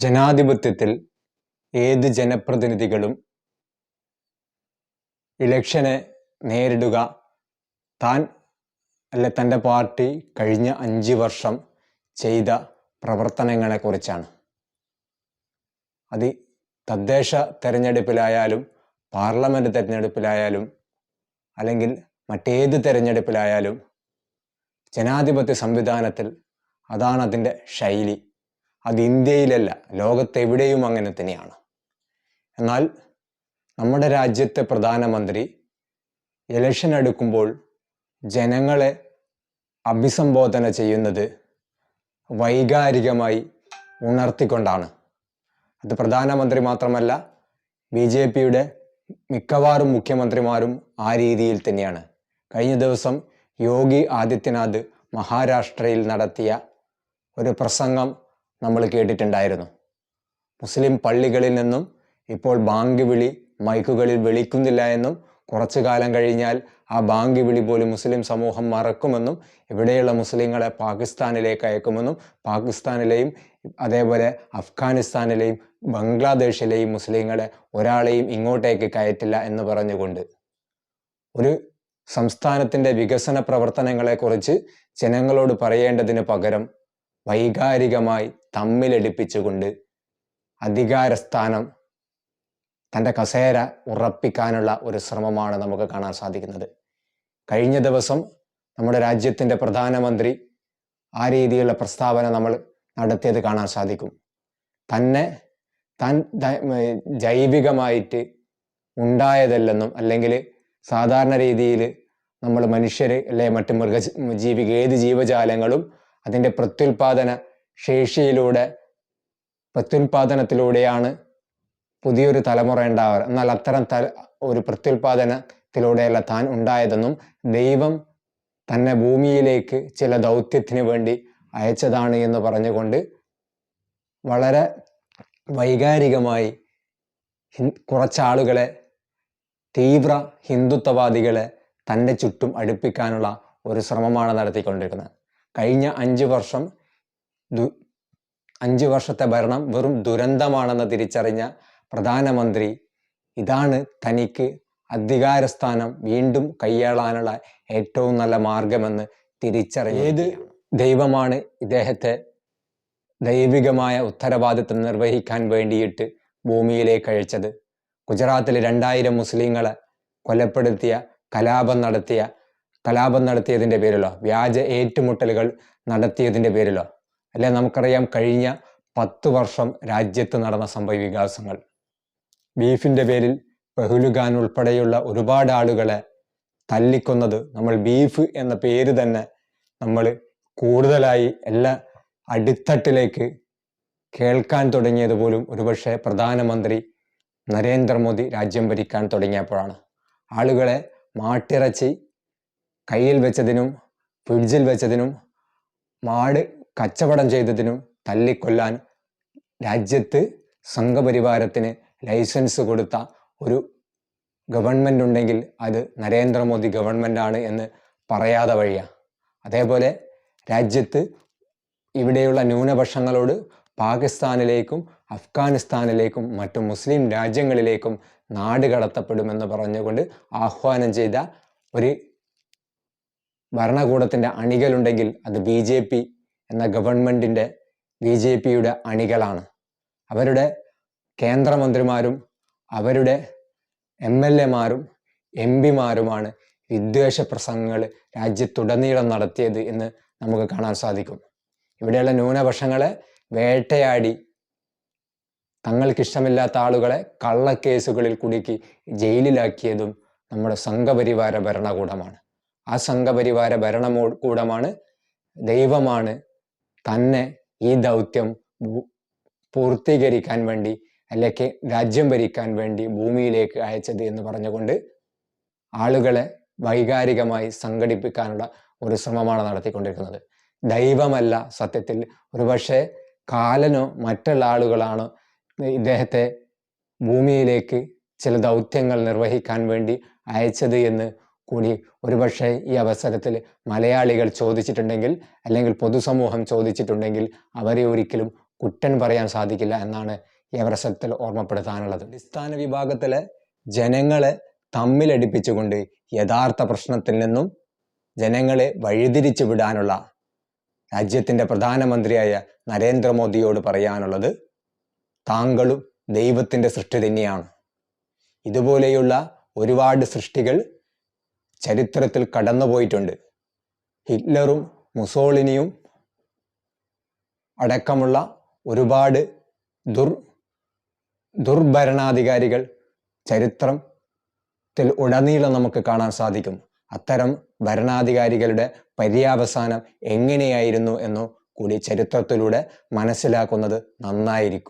ജനാധിപത്യത്തിൽ ഏത് ജനപ്രതിനിധികളും ഇലക്ഷനെ നേരിടുക താൻ അല്ല തന്റെ പാർട്ടി കഴിഞ്ഞ അഞ്ച് വർഷം ചെയ്ത പ്രവർത്തനങ്ങളെക്കുറിച്ചാണ് അത് തദ്ദേശ തെരഞ്ഞെടുപ്പിലായാലും പാർലമെന്റ് തെരഞ്ഞെടുപ്പിലായാലും അല്ലെങ്കിൽ മറ്റേത് തെരഞ്ഞെടുപ്പിലായാലും ജനാധിപത്യ സംവിധാനത്തിൽ അതാണ് അതിന്റെ ശൈലി. അത് ഇന്ത്യയിലല്ല ലോകത്തെവിടെയും അങ്ങനെ തന്നെയാണ്. എന്നാൽ നമ്മുടെ രാജ്യത്തെ പ്രധാനമന്ത്രി ഇലക്ഷൻ എടുക്കുമ്പോൾ ജനങ്ങളെ അഭിസംബോധന ചെയ്യുന്നത് വൈകാരികമായി ഉണർത്തിക്കൊണ്ടാണ്. അത് പ്രധാനമന്ത്രി മാത്രമല്ല ബി ജെ പിയുടെ മിക്കവാറും മുഖ്യമന്ത്രിമാരും ആ രീതിയിൽ തന്നെയാണ്. കഴിഞ്ഞ ദിവസം യോഗി ആദിത്യനാഥ് മഹാരാഷ്ട്രയിൽ നടത്തിയ ഒരു പ്രസംഗം നമ്മൾ കേട്ടിട്ടുണ്ടായിരുന്നു. മുസ്ലിം പള്ളികളിൽ നിന്നും ഇപ്പോൾ ബാങ്ക് വിളി മൈക്കുകളിൽ വിളിക്കുന്നില്ല എന്നും കുറച്ചു കാലം കഴിഞ്ഞാൽ ആ ബാങ്ക് വിളി പോലും മുസ്ലിം സമൂഹം മറക്കുമെന്നും ഇവിടെയുള്ള മുസ്ലിങ്ങളെ പാകിസ്ഥാനിലേക്ക് അയക്കുമെന്നും പാകിസ്ഥാനിലെയും അതേപോലെ അഫ്ഗാനിസ്ഥാനിലെയും ബംഗ്ലാദേശിലെയും മുസ്ലിങ്ങളെ ഒരാളെയും ഇങ്ങോട്ടേക്ക് കയറ്റില്ല എന്ന് പറഞ്ഞുകൊണ്ട്. ഒരു സംസ്ഥാനത്തിന്റെ വികസന പ്രവർത്തനങ്ങളെക്കുറിച്ച് ജനങ്ങളോട് പറയേണ്ടതിന് പകരം വൈകാരികമായി തമ്മിലടിപ്പിച്ചുകൊണ്ട് അധികാരസ്ഥാനം തന്റെ കസേര ഉറപ്പിക്കാനുള്ള ഒരു ശ്രമമാണ് നമുക്ക് കാണാൻ സാധിക്കുന്നത്. കഴിഞ്ഞ ദിവസം നമ്മുടെ രാജ്യത്തിന്റെ പ്രധാനമന്ത്രി ആ രീതിയിലുള്ള പ്രസ്താവന നമ്മൾ നടത്തിയത് കാണാൻ സാധിക്കും. തന്നെ താൻ ജൈവികമായിട്ട് ഉണ്ടായതല്ലെന്നും അല്ലെങ്കിൽ സാധാരണ രീതിയിൽ നമ്മൾ മനുഷ്യർ അല്ലെ മറ്റ് മൃഗ ജീവിക ഏത് ജീവജാലങ്ങളും അതിന്റെ പ്രത്യുൽപാദന ശേഷിയിലൂടെ പ്രത്യുൽപാദനത്തിലൂടെയാണ് പുതിയൊരു തലമുറ ഉണ്ടാവാറ് എന്നാൽ അത്തരം തല ഒരു പ്രത്യുൽപാദനത്തിലൂടെയല്ല താൻ ഉണ്ടായതെന്നും ദൈവം തന്നെ ഭൂമിയിലേക്ക് ചില ദൗത്യത്തിന് വേണ്ടി അയച്ചതാണ് എന്ന് പറഞ്ഞുകൊണ്ട് വളരെ വൈകാരികമായി കുറച്ചാളുകളെ തീവ്ര ഹിന്ദുത്വവാദികളെ തന്റെ ചുറ്റും അടുപ്പിക്കാനുള്ള ഒരു ശ്രമമാണ് നടത്തിക്കൊണ്ടിരിക്കുന്നത്. കഴിഞ്ഞ അഞ്ച് വർഷം ദു അഞ്ച് വർഷത്തെ ഭരണം വെറും ദുരന്തമാണെന്ന് തിരിച്ചറിഞ്ഞ പ്രധാനമന്ത്രി ഇതാണ് തനിക്ക് അധികാരസ്ഥാനം വീണ്ടും കൈയാളാനുള്ള ഏറ്റവും നല്ല മാർഗമെന്ന് തിരിച്ചറിഞ്ഞു ഏത്? ദൈവമാണ് ഇദ്ദേഹത്തെ ദൈവികമായ ഉത്തരവാദിത്വം നിർവഹിക്കാൻ വേണ്ടിയിട്ട് ഭൂമിയിലേക്ക് അയച്ചത്. ഗുജറാത്തിൽ രണ്ടായിരം മുസ്ലിങ്ങളെ കൊലപ്പെടുത്തിയ കലാപം നടത്തിയ കലാപം നടത്തിയതിന്റെ പേരിലോ വ്യാജ ഏറ്റുമുട്ടലുകൾ നടത്തിയതിന്റെ പേരിലോ അല്ലെ നമുക്കറിയാം കഴിഞ്ഞ പത്ത് വർഷം രാജ്യത്ത് നടന്ന സംഭവ വികാസങ്ങൾ. ബീഫിന്റെ പേരിൽ പെഹുലുഖാൻ ഉൾപ്പെടെയുള്ള ഒരുപാട് ആളുകളെ തല്ലിക്കൊന്നത് നമ്മൾ ബീഫ് എന്ന പേര് തന്നെ നമ്മൾ കൂടുതലായി എല്ലാ അടിത്തട്ടിലേക്ക് കേൾക്കാൻ തുടങ്ങിയത് പോലും ഒരുപക്ഷെ പ്രധാനമന്ത്രി നരേന്ദ്രമോദി രാജ്യം ഭരിക്കാൻ തുടങ്ങിയപ്പോഴാണ്. ആളുകളെ മാട്ടിറച്ചി കയ്യിൽ വെച്ചതിനും ഫ്രിഡ്ജിൽ വെച്ചതിനും മാട് കച്ചവടം ചെയ്തതിനും തല്ലിക്കൊല്ലാൻ രാജ്യത്ത് സംഘപരിവാരത്തിന് ലൈസൻസ് കൊടുത്ത ഒരു ഗവൺമെന്റ് ഉണ്ടെങ്കിൽ അത് നരേന്ദ്രമോദി ഗവൺമെന്റാണ് എന്ന് പറയാതെ വഴിയ. അതേപോലെ രാജ്യത്ത് ഇവിടെയുള്ള ന്യൂനപക്ഷങ്ങളോട് പാകിസ്ഥാനിലേക്കും അഫ്ഗാനിസ്ഥാനിലേക്കും മറ്റു മുസ്ലിം രാജ്യങ്ങളിലേക്കും നാട് കടത്തപ്പെടുമെന്ന് പറഞ്ഞുകൊണ്ട് ആഹ്വാനം ചെയ്ത ഒരു ഭരണകൂടത്തിന്റെ അണികളുണ്ടെങ്കിൽ അത് ബി ജെ പി എന്ന ഗവൺമെന്റിന്റെ ബി ജെ പിയുടെ അണികളാണ്. അവരുടെ കേന്ദ്രമന്ത്രിമാരും അവരുടെ എം എൽ എമാരും എം പിമാരുമാണ് വിദ്വേഷ പ്രസംഗങ്ങൾ രാജ്യത്തുടനീളം നടത്തിയത് എന്ന് നമുക്ക് കാണാൻ സാധിക്കും. ഇവിടെയുള്ള ന്യൂനപക്ഷങ്ങളെ വേട്ടയാടി തങ്ങൾക്കിഷ്ടമില്ലാത്ത ആളുകളെ കള്ളക്കേസുകളിൽ കുടുക്കി ജയിലിലാക്കിയതും നമ്മുടെ സംഘപരിവാര ഭരണകൂടമാണ്. ആ സംഘപരിവാര ഭരണകൂടമാണ് ദൈവമാണ് തന്നെ ഈ ദൗത്യം പൂർത്തീകരിക്കാൻ വേണ്ടി അല്ലെങ്കിൽ രാജ്യം ഭരിക്കാൻ വേണ്ടി ഭൂമിയിലേക്ക് അയച്ചത് എന്ന് പറഞ്ഞുകൊണ്ട് ആളുകളെ വൈകാരികമായി സംഘടിപ്പിക്കാനുള്ള ഒരു ശ്രമമാണ് നടത്തിക്കൊണ്ടിരിക്കുന്നത്. ദൈവമല്ല സത്യത്തിൽ. ഒരുപക്ഷെ കാലനോ മറ്റുള്ള ആളുകളാണോ ഇദ്ദേഹത്തെ ഭൂമിയിലേക്ക് ചില ദൗത്യങ്ങൾ നിർവഹിക്കാൻ വേണ്ടി അയച്ചത് എന്ന് കൂടി ഒരുപക്ഷെ ഈ അവസരത്തിൽ മലയാളികൾ ചോദിച്ചിട്ടുണ്ടെങ്കിൽ അല്ലെങ്കിൽ പൊതുസമൂഹം ചോദിച്ചിട്ടുണ്ടെങ്കിൽ അവരെ ഒരിക്കലും കുറ്റൻ പറയാൻ സാധിക്കില്ല എന്നാണ് ഈ അവസരത്തിൽ ഓർമ്മപ്പെടുത്താനുള്ളത്. അടിസ്ഥാന വിഭാഗത്തിലെ ജനങ്ങളെ തമ്മിലടിപ്പിച്ചുകൊണ്ട് യഥാർത്ഥ പ്രശ്നത്തിൽ നിന്നും ജനങ്ങളെ വഴിതിരിച്ചു വിടാനുള്ള രാജ്യത്തിന്റെ പ്രധാനമന്ത്രിയായ നരേന്ദ്രമോദിയോട് പറയാനുള്ളത് താങ്കളും ദൈവത്തിന്റെ സൃഷ്ടി തന്നെയാണ്. ഇതുപോലെയുള്ള ഒരുപാട് സൃഷ്ടികൾ ചരിത്രത്തിൽ കടന്നുപോയിട്ടുണ്ട്. ഹിറ്റ്ലറും മുസോളിനിയും അടക്കമുള്ള ഒരുപാട് ദുർ ദുർഭരണാധികാരികൾ ചരിത്രത്തിൽ ഉടനീളം നമുക്ക് കാണാൻ സാധിക്കും. അത്തരം ഭരണാധികാരികളുടെ പര്യാവസാനം എങ്ങനെയായിരുന്നു എന്നു കൂടി ചരിത്രത്തിലൂടെ മനസ്സിലാക്കുന്നത് നന്നായിരിക്കും.